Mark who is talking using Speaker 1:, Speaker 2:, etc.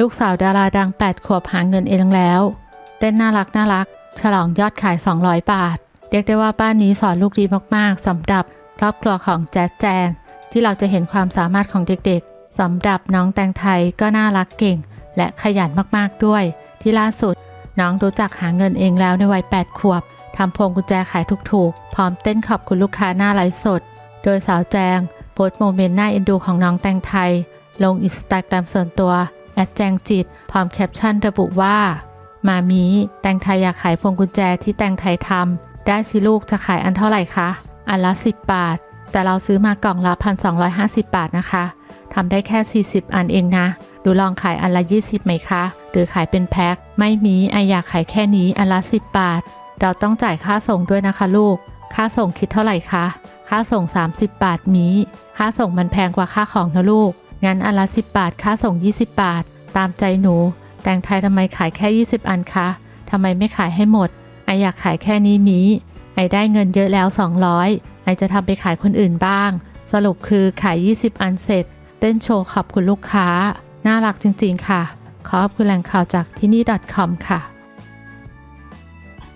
Speaker 1: ลูกสาวดาราดัง 8 ขวบหาเงินเองแล้ว เต้นน่ารักน่ารัก ฉลองยอดขาย 200 บาท เรียกได้ว่าบ้านนี้สอนลูกดีมากๆสำหรับครอบครัวของแจ๊ดแจง ที่เราจะเห็นความสามารถของเด็กๆสำหรับน้องแตงไทยก็น่ารักเก่ง และขยันมากๆด้วย ที่ล่าสุด น้องรู้จักหาเงินเองแล้วในวัย 8 ขวบทำพวงกุญแจขายถูกๆ พร้อมเต้นขอบคุณลูกค้าหน้าไลฟ์สด โดยสาวแจงโพสต์โมเมนต์น่าเอ็นดูของน้องแตงไทย ลงอินสตาแกรมส่วนตัว แอดแจงจิต พร้อมแคปชั่นระบุว่า มามีแตงไทยอยากขายพวงกุญแจที่แตงไทยทำได้สิลูกจะขายอันเท่าไหร่คะ อันละ 10 บาท แต่เราซื้อมากล่องละ 1,250 บาทนะคะทำได้แค่ 40 อันเองนะ ดูลองขายอันละ 20 ไหมคะ หรือขายเป็นแพ็ค ไม่มีไออยากขายแค่นี้อันละ 10 บาท เราต้องจ่ายค่าส่งด้วยนะคะลูก ค่าส่งคิดเท่าไหร่คะ ค่าส่ง 30 บาทมี ค่าส่งมันแพงกว่าค่าของนะลูก งั้นอันละ 10 บาท ค่าส่ง 20 บาท ตามใจหนู แตงไทยทำไมขายแค่ 20 อันคะทำไมไม่ขายให้หมด ไออยากขายแค่นี้มีไอได้เงินเยอะแล้ว 200 ไอจะทำไปขายคนอื่นบ้าง สรุปคือขาย 20 อันเสร็จ เต้นโชว์ขอบคุณลูกค้า น่ารักจริง ๆ ค่ะ ขอบคุณแหล่งข่าวจากที่นี่ .com ค่ะ